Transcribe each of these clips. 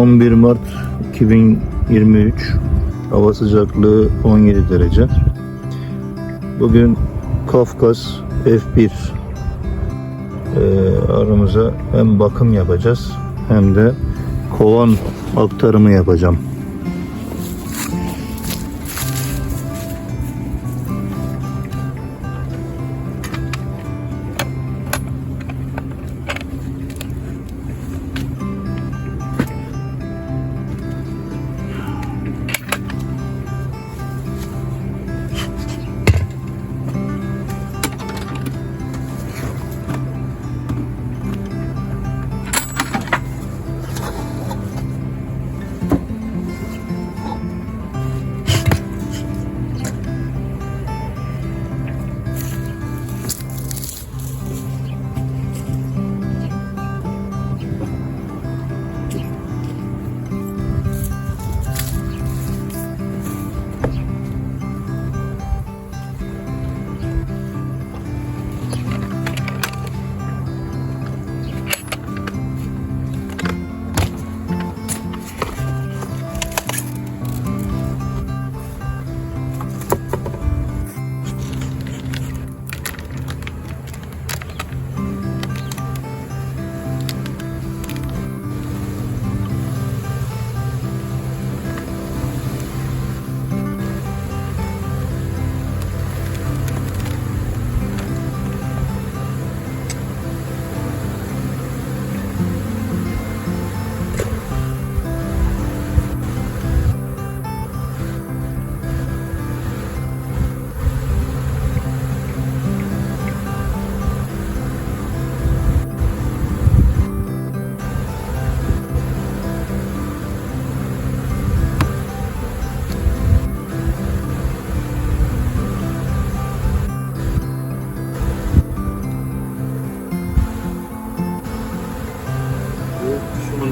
11 Mart 2023 hava sıcaklığı 17 derece. Bugün Kafkas F1 e, aramıza hem bakım yapacağız hem de kovan aktarımı yapacağım.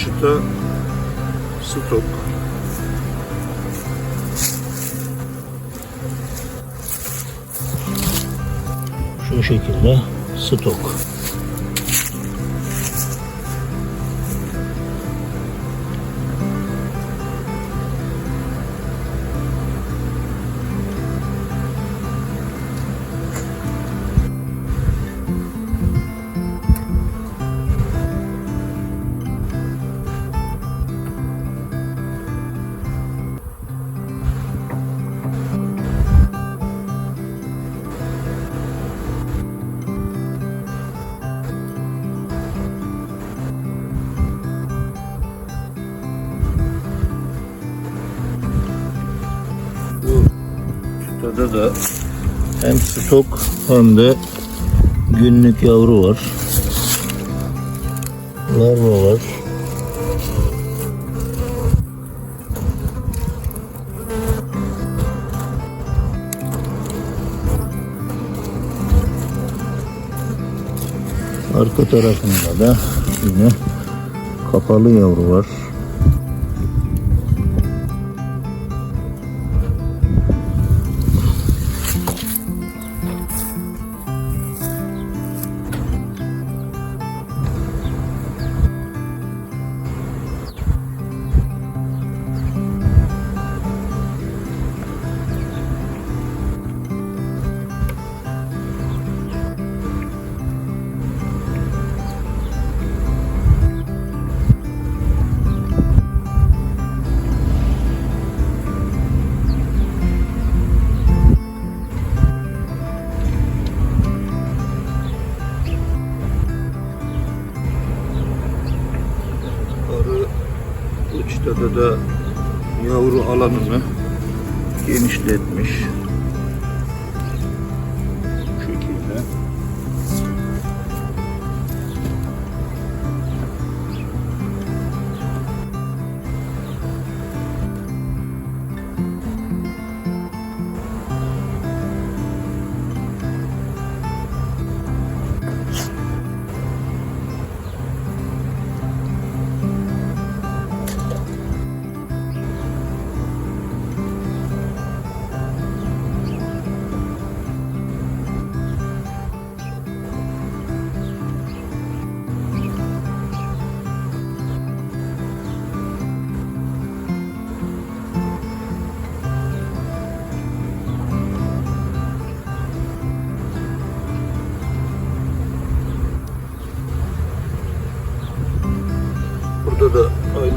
Sunum çıta stok. Şu şekilde stok. Çıtada da hem stok hem de günlük yavru var. Larva var. Arka tarafında da yine kapalı yavru var.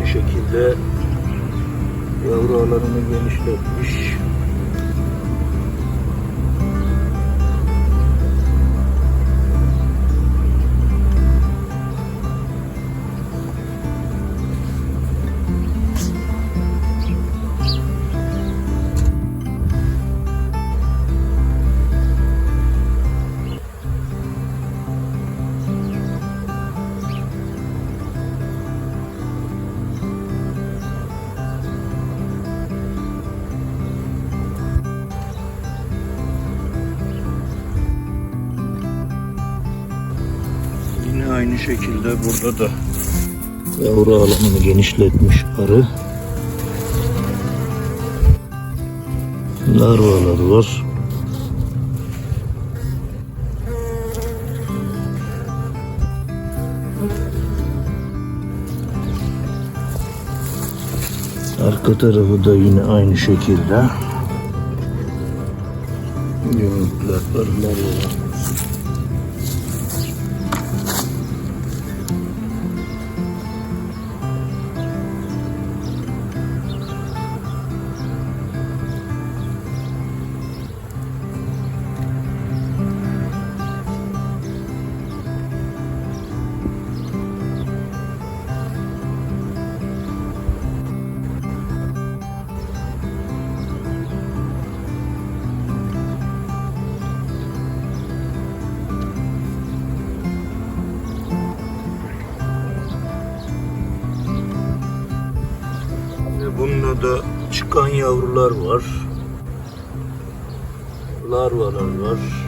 Aynı şekilde yavru genişletmiş. Aynı şekilde burada da yavru alanını genişletmiş arı. Larvalar var. Arka tarafı da yine aynı şekilde. Yumruklar, arılar var. Ve bunda da çıkan yavrular var. Larvalar var.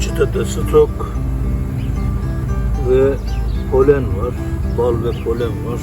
Çıtada stok ve polen var. Bal ve polen var.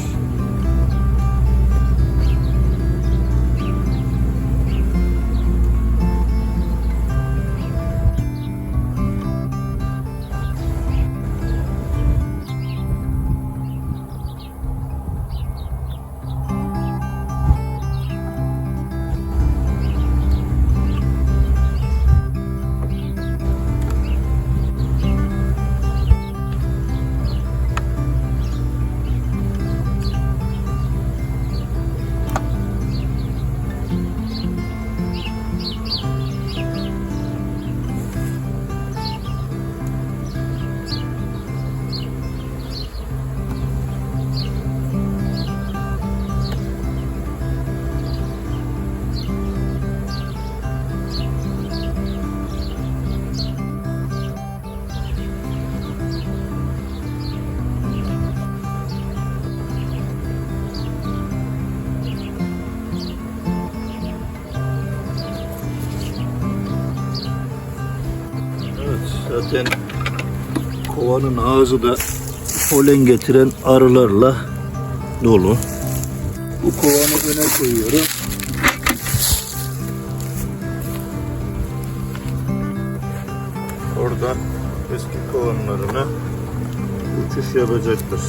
Zaten kovanın ağzı da polen getiren arılarla dolu. Bu kovanı öne koyuyorum. Oradan eski kovanlarına uçuş yapacaktır.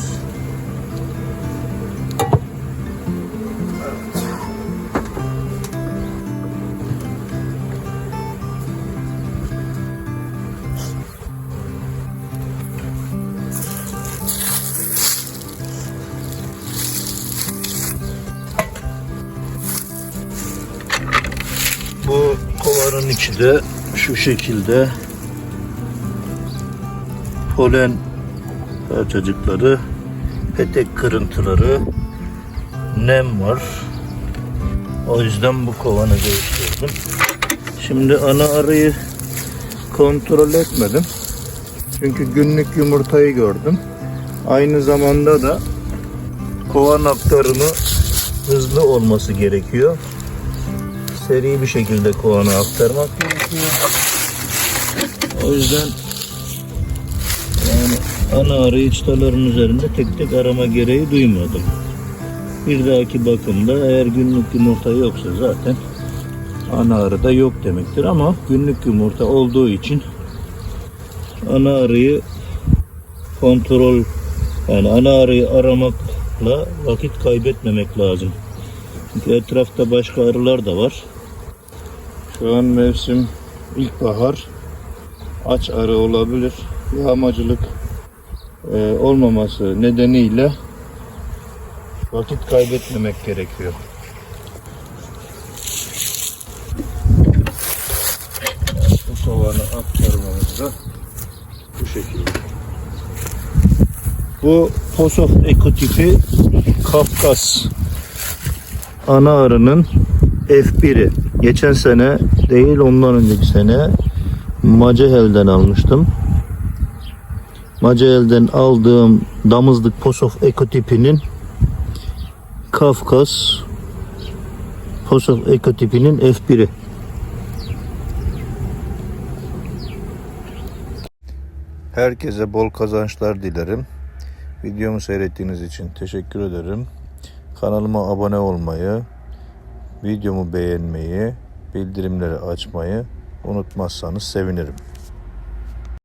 İçi şu şekilde polen parçacıkları, petek kırıntıları, nem var. O yüzden bu kovanı değiştirdim. Şimdi ana arıyı kontrol etmedim. Çünkü günlük yumurtayı gördüm. Aynı zamanda da kovan aktarımı hızlı olması gerekiyor seri bir şekilde kovana aktarmak gerekiyor. O yüzden yani ana arayı çıtaların üzerinde tek tek arama gereği duymadım. Bir dahaki bakımda eğer günlük yumurta yoksa zaten ana arıda yok demektir ama günlük yumurta olduğu için ana arıyı kontrol yani ana arıyı aramakla vakit kaybetmemek lazım. Çünkü etrafta başka arılar da var. Şu an mevsim ilkbahar. Aç arı olabilir. Yağmacılık e, olmaması nedeniyle vakit kaybetmemek gerekiyor. Bu kovanı aktarmamız da bu şekilde. Bu Posof ekotipi Kafkas ana arının F1'i. Geçen sene değil ondan önceki sene Macehel'den almıştım. Macehel'den aldığım damızlık Posof ekotipinin Kafkas Posof ekotipinin F1'i. Herkese bol kazançlar dilerim. Videomu seyrettiğiniz için teşekkür ederim. Kanalıma abone olmayı, videomu beğenmeyi, bildirimleri açmayı unutmazsanız sevinirim.